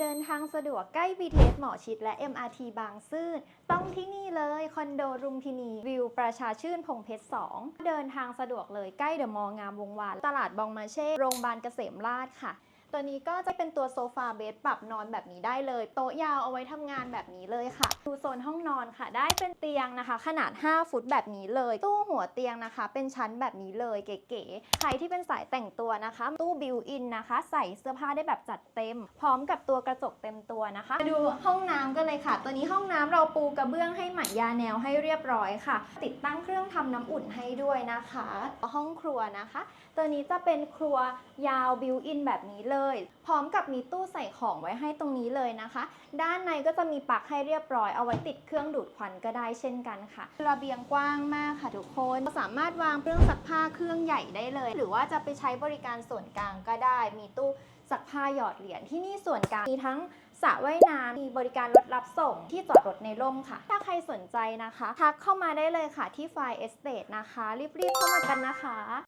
เดินทางสะดวกใกล้ BTS หมอชิดและ MRT บางซื่น ต้องที่นี่เลยคอนโดรุมพินี วิวประชาชื่นพงเพชร 2 เดินทางสะดวกเลยใกล้เดอะมอลล์งามวงวาน ตลาดบองมาเช่ โรงพยาบาลเกษมราชค่ะ ตัวนี้ก็จะเป็นตัวโซฟาเบดปรับนอนแบบนี้ได้เลย โต๊ะยาวเอาไว้ทำงานแบบนี้เลยค่ะ ดูโซนห้องนอนค่ะ ได้เป็นเตียงนะคะ ขนาด 5 ฟุตแบบนี้เลย ตู้หัวเตียงนะคะ เป็นชั้นแบบนี้เลยเก๋ๆใครที่เป็นสายแต่งตัวนะคะ ตู้บิวอินนะคะ ใส่เสื้อผ้าได้แบบจัดเต็ม พร้อมกับตัวกระจกเต็มตัวนะคะมาดูห้องน้ำกันเลยค่ะ ตัวนี้ห้องน้ำเราปูกระเบื้องให้หมายยาแนวให้เรียบร้อยค่ะ ติดตั้งเครื่องทำน้ำอุ่นให้ด้วยนะคะ ห้องครัวนะคะ ตัวนี้จะเป็นครัวยาวบิวอินแบบนี้เลยพร้อมกับมีตู้ใส่ของไว้ให้ตรงนี้เลยนะคะ ด้านในก็จะมีปลั๊กให้เรียบร้อยเอาไว้ติดเครื่องดูดควันก็ได้เช่นกันค่ะ ระเบียงกว้างมากค่ะทุกคนสามารถวางเครื่องซักผ้าเครื่องใหญ่ได้เลย หรือว่าจะไปใช้บริการส่วนกลางก็ได้ มีตู้ซักผ้าหยอดเหรียญที่นี่ส่วนกลางมีทั้งสระว่ายน้ำมีบริการรถรับส่งที่จอดรถในร่มค่ะ ถ้าใครสนใจนะคะ ทักเข้ามาได้เลยค่ะที่ไฟเอสเตนะคะ รีบๆเข้ามากันนะคะ